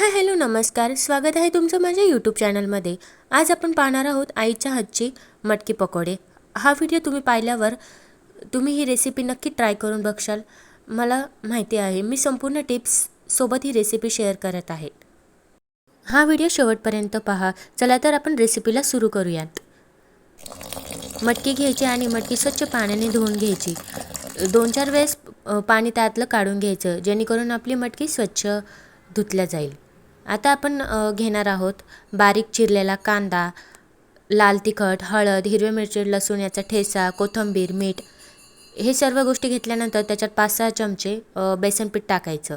Hi hello नमस्कार. स्वागत आहे तुमचं माझ्या यूट्यूब चॅनलमध्ये आज आपण पाहणार आहोत आईच्या हातची मटकी पकोडे. हा व्हिडिओ तुम्ही पाहिल्यावर तुम्ही ही रेसिपी नक्की ट्राय करून बघशाल. मला माहिती आहे मी संपूर्ण टिप्स सोबत ही रेसिपी शेअर करत आहे. हा व्हिडिओ शेवटपर्यंत पहा. चला तर आपण रेसिपीला सुरू करूयात. मटकी घ्यायची आणि मटकी स्वच्छ पाण्याने धुवून घ्यायची. दोन चार वेळेस पाणी त्यातलं काढून घ्यायचं जेणेकरून आपली मटकी स्वच्छ धुतल्या जाईल. आता आपण घेणार आहोत बारीक चिरलेला कांदा लाल तिखट हळद हिरव्या मिरची लसूण याचा ठेचा कोथिंबीर मीठ. हे सर्व गोष्टी घेतल्यानंतर त्याच्यात पाच सहा चमचे बेसनपीठ बेसन पीठ टाकायचं.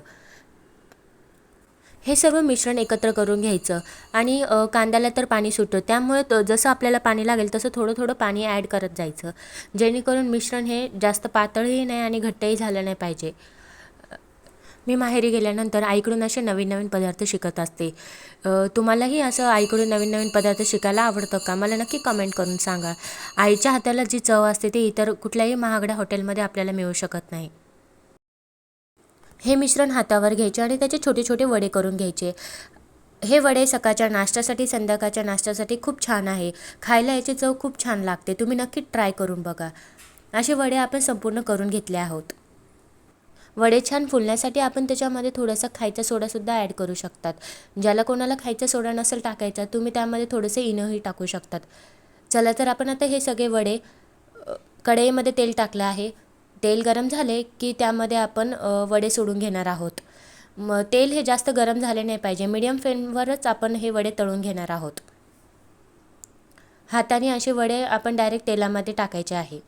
हे सर्व मिश्रण एकत्र करून घ्यायचं आणि कांद्याला तर पाणी सुटतं. त्यामुळे जसं आपल्याला पाणी लागेल तसं थोडं थोडं पाणी ॲड करत जायचं. जेणेकरून मिश्रण हे जास्त पातळही नाही आणि घट्टही झालं नाही पाहिजे. मी माहेरी गेल्यानंतर आईकडून असे नवीन नवीन पदार्थ शिकत असते. तुम्हालाही असं आईकडून नवीन नवीन पदार्थ शिकायला आवडतं का? मला नक्की कमेंट करून सांगा. आईच्या हाताला जी चव असते ती इतर कुठल्याही महागड्या हॉटेलमध्ये आपल्याला मिळू शकत नाही. हे मिश्रण हातावर घ्यायचे आणि त्याचे छोटे छोटे वडे करून घ्यायचे. हे वडे सकाळच्या नाश्त्यासाठी संध्याकाळच्या नाश्त्यासाठी खूप छान आहे. खायला याची चव खूप छान लागते. तुम्ही नक्की ट्राय करून बघा. असे वडे आपण संपूर्ण करून घेतले आहोत. वडे छान फुलण्यासाठी आपण त्याच्यामध्ये थोडासा खायचा सोडासुद्धा ॲड करू शकतात. ज्याला कोणाला खायचा सोडा नसेल टाकायचा तुम्ही त्यामध्ये थोडंसं इनोही टाकू शकतात. चला तर आपण आता हे सगळे वडे कढईमध्ये तेल टाकलं आहे. तेल गरम झाले की त्यामध्ये आपण वडे सोडून घेणार आहोत. मग तेल हे जास्त गरम झाले नाही पाहिजे. मीडियम फ्लेमवरच आपण हे वडे तळून घेणार आहोत. हाताने असे वडे आपण डायरेक्ट तेलामध्ये टाकायचे आहे.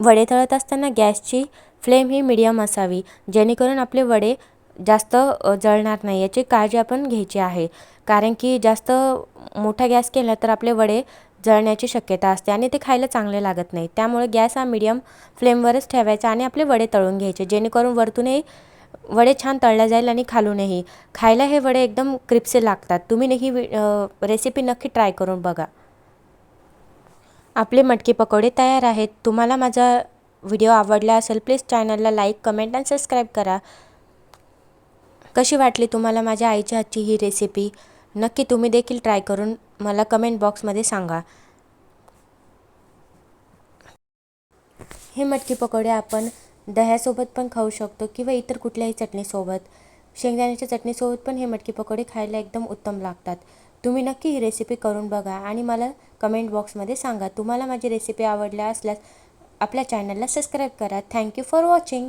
वडे तळत असताना गॅसची फ्लेम ही मिडियम असावी जेणेकरून आपले वडे जास्त जळणार नाही याची काळजी आपण घ्यायची आहे. कारण की जास्त मोठा गॅस केला तर आपले वडे जळण्याची शक्यता असते आणि ते खायला चांगले लागत नाही. त्यामुळे गॅस हा मिडियम फ्लेमवरच ठेवायचा आणि आपले वडे तळून घ्यायचे जेणेकरून वरतूनही वडे छान तळल्या जाईल आणि खालूनही. खायला हे वडे एकदम क्रिप्से लागतात. तुम्ही ही रेसिपी नक्की ट्राय करून बघा. आपले मटकी पकोडे तयार आहेत. तुम्हाला माझा व्हिडिओ आवडला असेल प्लीज चॅनलला लाईक कमेंट आणि सबस्क्राईब करा. कशी वाटली तुम्हाला माझ्या आईच्या हातची ही रेसिपी नक्की तुम्ही देखील ट्राय करून मला कमेंट बॉक्समध्ये सांगा. हे मटकी पकोडे आपण दह्यासोबत पण खाऊ शकतो किंवा इतर कुठल्याही चटणीसोबत. शेंगदाण्याच्या चटणीसोबत पण हे मटकी पकोडे खायला एकदम उत्तम लागतात. तुम्ही नक्की ही रेसिपी करून बघा आणि मला कमेंट बॉक्समध्ये सांगा. तुम्हाला माझी रेसिपी आवडल्या असल्यास आपल्या चॅनलला सबस्क्राईब करा. Thank you for watching